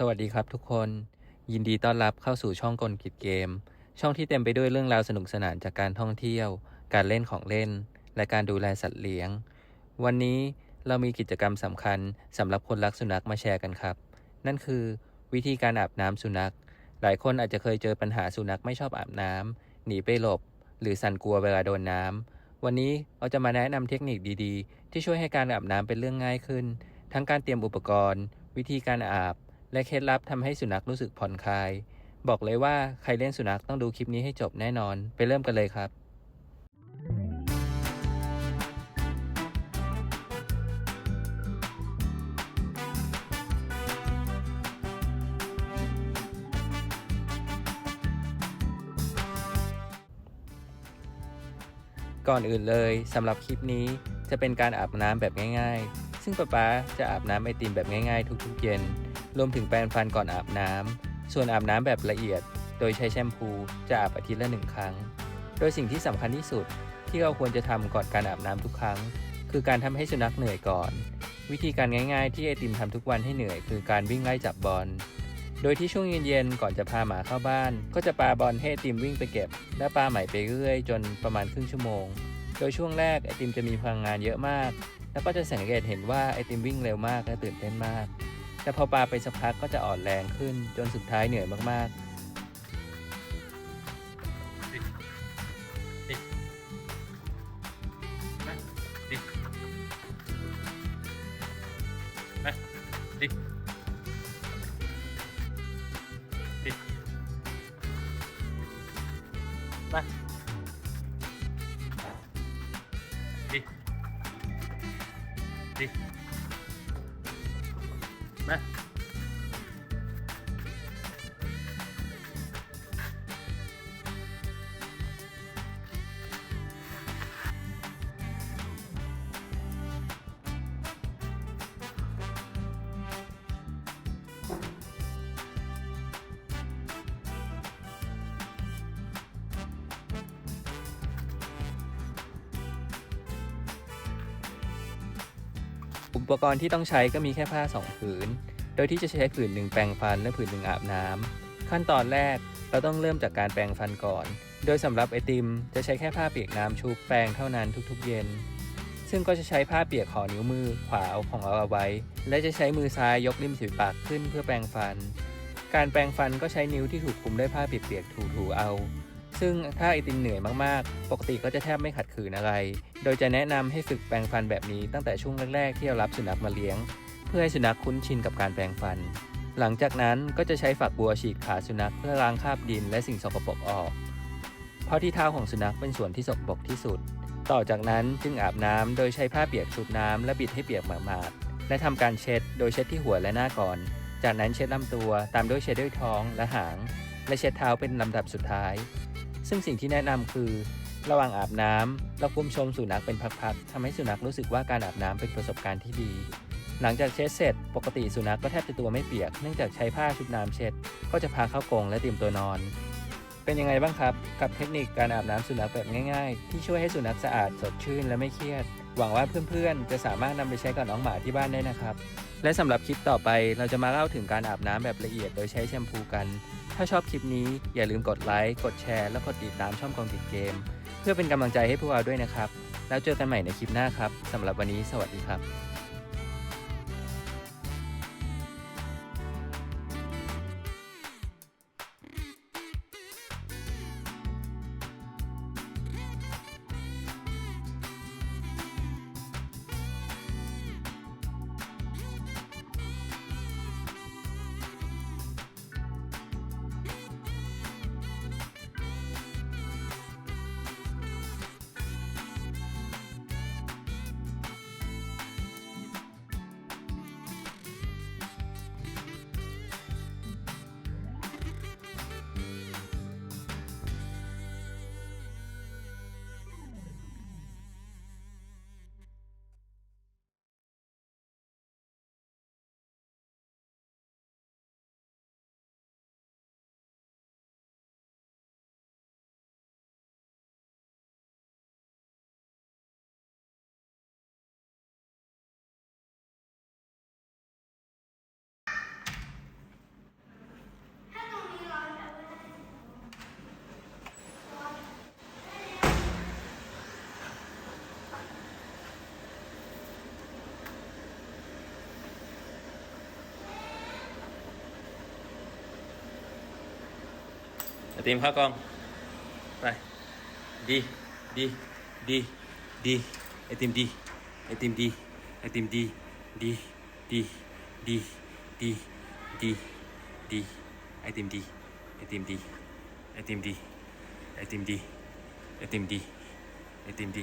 สวัสดีครับทุกคน ยินดีต้อนรับเข้าสู่ช่องกลกิจเกม ช่องที่เต็มไปด้วยเรื่องราวสนุกสนานจากการท่องเที่ยว การเล่นของเล่น และการดูแลสัตว์เลี้ยง วันนี้เรามีกิจกรรมสำคัญสำหรับคนรักสุนัขมาแชร์กันครับ นั่นคือ วิธีการอาบน้ำสุนัข หลายคนอาจจะเคยเจอปัญหาสุนัขไม่ชอบอาบน้ำหนีไปหลบ หรือสั่นกลัวเวลาโดนน้ำวันนี้เราจะมาแนะนำเทคนิคดีๆ ที่ช่วยให้การอาบน้ำเป็นเรื่องง่ายขึ้น ทั้งการเตรียมอุปกรณ์ วิธีการอาบ และเคล็ดลับทำให้สุนัขรู้สึกผ่อนคลาย บอกเลยว่าใครเล่นสุนัขต้องดูคลิปนี้ให้จบแน่นอน ไปเริ่มกันเลยครับก่อนอื่นเลยสำหรับคลิปนี้จะเป็นการอาบน้ำแบบง่ายๆ ซึ่งป๊าป๊าจะอาบน้ำไอติมแบบง่ายๆ ทุกๆเย็น รวมถึงแปรงฟันก่อนอาบน้ำส่วนอาบน้ำแบบละเอียด โดยใช้แชมพูจะอาบอาทิตย์ละหนึ่งครั้ง โดยสิ่งที่สำคัญที่สุดที่เราควรจะทำก่อนการอาบน้ำทุกครั้ง คือการทำให้สุนัขเหนื่อยก่อน วิธีการง่าย ๆ ที่ไอติมทำทุกวันให้เหนื่อย คือการวิ่งไล่จับบอลโดยที่ช่วงเย็นๆก่อนจะพาหมาเข้าบ้าน ก็จะปาบอลให้ไอติมวิ่งไปเก็บ และปาใหม่ไปเรื่อยจนประมาณครึ่งชั่วโมง โดยช่วงแรกไอติมจะมีพลังงานเยอะมาก แล้วก็จะสังเกตเห็นว่าไอติมวิ่งเร็วมากและตื่นเต้นมาก แต่พอปลาไปสักพักก็จะอ่อนแรงขึ้นจนสุดท้ายเหนื่อยมากๆดิดิมาดิดิ อุปกรณ์ที่ต้องใช้ก็มีแค่ผ้าสองผืน โดยที่จะใช้ผืนหนึ่งแปรงฟันและผืนหนึ่งอาบน้ำขั้นตอนแรกเราต้องเริ่มจากการแปรงฟันก่อน โดยสำหรับไอติม จะใช้แค่ผ้าเปียกน้ำชุบแปรงเท่านั้นทุกๆ เย็น ซึ่งก็จะใช้ผ้าเปียกห่อนิ้วมือขวาของเราเอาไว้ และจะใช้มือซ้ายยกริมฝีปากขึ้นเพื่อแปรงฟัน การแปรงฟันก็ใช้นิ้วที่ถูกคลุมด้วยผ้าเปียกๆถูๆเอา ซึ่งถ้าไอติมเหนื่อยมากๆ ปกติก็จะแทบไม่ขัดขืนอะไร โดยจะแนะนำให้ฝึกแปรงฟันแบบนี้ตั้งแต่ช่วงแรกๆ ที่เรารับสุนัขมาเลี้ยง เพื่อให้สุนัขคุ้นชินกับการแปรงฟัน หลังจากนั้นก็จะใช้ฝักบัวฉีกขาสุนัขเพื่อล้างคราบดินและสิ่งสกปรกออก เพราะที่เท้าของสุนัขเป็นส่วนที่สกปรกที่สุด ต่อจากนั้นจึงอาบน้ำโดยใช้ผ้าเปียกชุบน้ำและบิดให้เปียกหมาดๆและทำการเช็ดโดยเช็ดที่หัวและหน้าก่อน จากนั้นเช็ดลำตัวตามด้วยเช็ดด้วยท้องและหาง และเช็ดเท้าเป็นลำดับสุดท้าย ซึ่งสิ่งที่แนะนำคือ ระหว่างอาบน้ำเราควรชมสุนัขเป็นพักๆทำให้สุนัขรู้สึกว่าการอาบน้ำเป็นประสบการณ์ที่ดี หลังจากเช็ดเสร็จ ปกติสุนัขก็แทบจะตัวไม่เปียก เนื่องจากใช้ผ้าชุบน้ำเช็ด ก็จะพาเข้ากรงและเตรียมตัวนอน เป็นยังไงบ้างครับ กับเทคนิคการอาบน้ำสุนัขแบบง่ายๆ ที่ช่วยให้สุนัขสะอาดสดชื่นและไม่เครียด หวังว่าเพื่อนๆ จะสามารถนำไปใช้กับน้องหมาที่บ้านได้นะครับ และสำหรับคลิปต่อไปเราจะมาเล่าถึงการอาบน้ำแบบละเอียดโดยใช้แชมพูกัน ถ้าชอบคลิปนี้อย่าลืมกดไลค์ กดแชร์ และกดติดตามช่องกองติดเกม เพื่อเป็นกำลังใจให้พวกเราด้วยนะครับ แล้วเจอกันใหม่ในคลิปหน้าครับสำหรับวันนี้สวัสดีครับ ติมเข้ากล้องไปดีดีดีดีไอติมดีไอติมดีไอติมดีดีดีดีดีดีดีไอติมดี